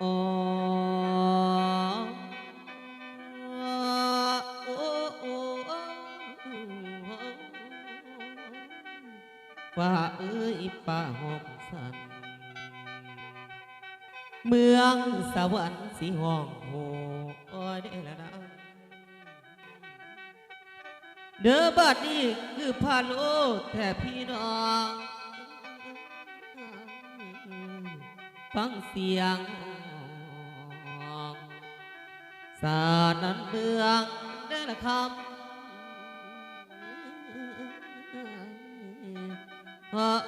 ว่าเอ้ยป่าหอกสัน เมืองสวรรค์สีห้องโหยได้แล้วนะเด้อบัดนี้คือพาโลแท่พี่น้อง ฟังเสียง สานันเมืองได้ละคำอ้ย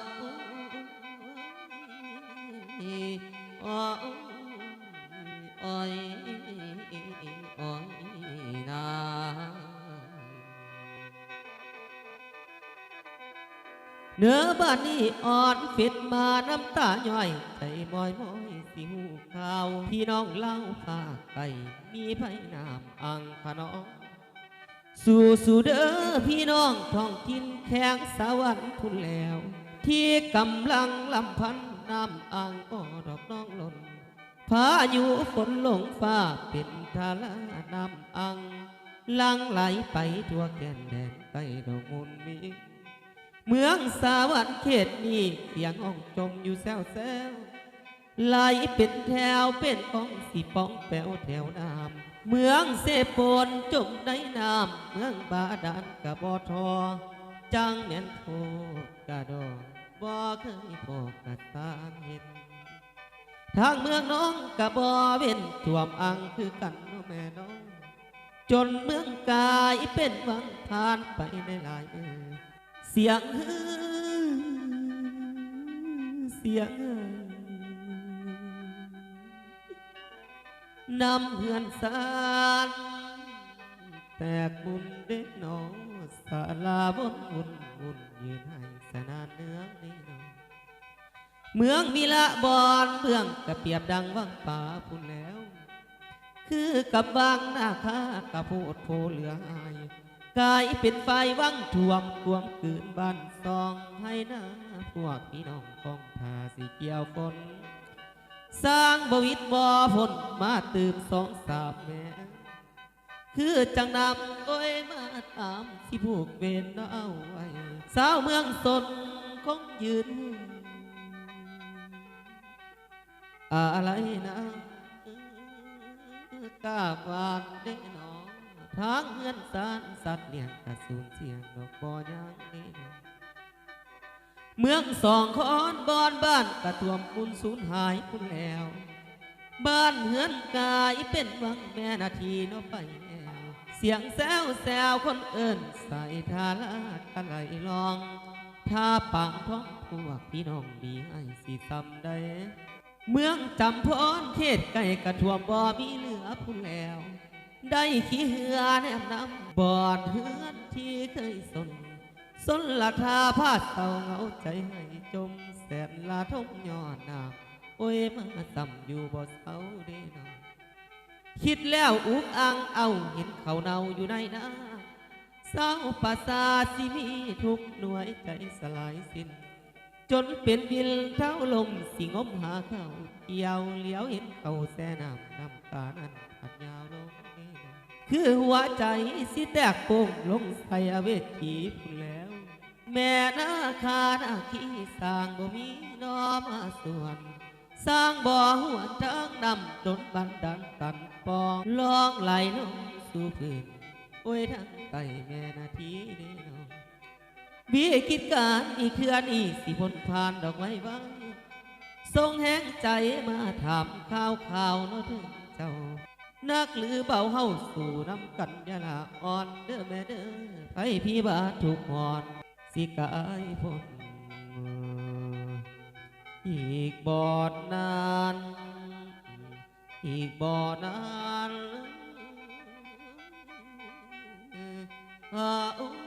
โอ้ย เนื้อบ้านนี้อ่อนฟิดมาน้ำตาย่อยใจมอยมอยสิหูข่าวพี่น้องเล่าภาคไก่มีไผนามอังขนองสู่สู่เด้อพี่น้องท้องถิ่นแข้งสวรรค์พุ่นแล้ว ที่กำลังลำพันน้ำอ่างก็ดอกน้องหล่นพายุฝนลงฟ้าเป็นทาราน้ำอังลังไหลไปทั่วแก่นแดนใกล้ดอกมุนมี เมืองสวรรค์เขตนี้เสียงห้องจมอยู่แซวแซวไหลเป็นแถวเป็นของสีป้องแปวแถวน้ำเมืองเสพนจมในน้ำเมืองบาดาลกับบอทอจังแม่นโทกระดอบ่เคยพบกระตาเห็นทางเมืองน้องกะบ่เว้นท่วมอังคือกันนาะแม่น้อง จนเมืองกายเป็นวังผ่านไปในหลายมือ เสียงฮือเสียงนำเหือนสารแตกบุญเด็กหนองสาลาบนบุญบุญยืนให้สนานเนื้อนี่หนอเมืองมีละบอนเบื้องกระเปียบดังวังป่าพุ่นแล้ว คือกับบางหน้าคากระโพดโพเหลืออาย กายเป็นไฟวังท่วมกวมคืนบ้านซองให้หน้าพวกพี่น้องกองทาสีเกี่ยวฝนสร้างบวิตบ่อฝนมาตืมสองสามแม่คือจังนำก้อยมาตามที่ผูกเวนเอาไว้สาวเมืองสนคงยืน อะไรนะกล้าบานได้หนอ ทางเงินสารสัตว์เลี้ยงกระสูนเสียงดอกบอยางนี้เมืองสองคอนบอนบ้านกระท่วมคุณสูญหายคุณแล้ว บ้านเฮือนกายเป็นวังแม่นาทีนาะไปแล้วเสียงแซวแซวคนเอิญใส่ทาลาดกันไหลลองถ้าปางท้องพวกพี่น้องดีให้สิซ้ำได้เมืองจำพรเขตไก่กระท่วมบ่มีเหลือผู้แล้ว ได้ขี้เหือแนมน้ำบอดเฮือนที่เคยสน สนละทาพาเศร้าเหงาใจให้จมแสนลาทงย้อนน้ำโอ้ยมาต่ำอยู่บ่เศร้าเด้นอคิดแล้วอุกอังเอาเห็นเขาเนาอยู่ในน้าเศร้าภาษาสิมีทุกหน่วยใจสลายสิ้น จนเป็นวิลเท้าลมสิงมหาเขาเกี่ยวเลี้ยวเห็นเขาแซ่น้ำน้ำตานั้น คือหัวใจสิแตกโป่งลงใส่อเวทีพุ่นแล้ว แม่นาคานาคีสร้างบ่มีน้อมาส่วน สร้างบ่อหัวนทางนำจนบันดันตันปองลองไหลลงสู่พื้นโอ้ยทั้งไตแม่นาทีเด้น้องบีกิจการอีกเทือนอีกสิพนผ่านดอกไม้ไว้ทรงแห้งใจมาถามข่าวข่าวนาะถึงเจ้า นักหรือเบาเฮาสู่น้ำกันยาละอ่อนเด้อแม่เด้อไปพี่บาทถูกหอน สิกายพ้นอีกบอดนาน อีกบอดนานอ้า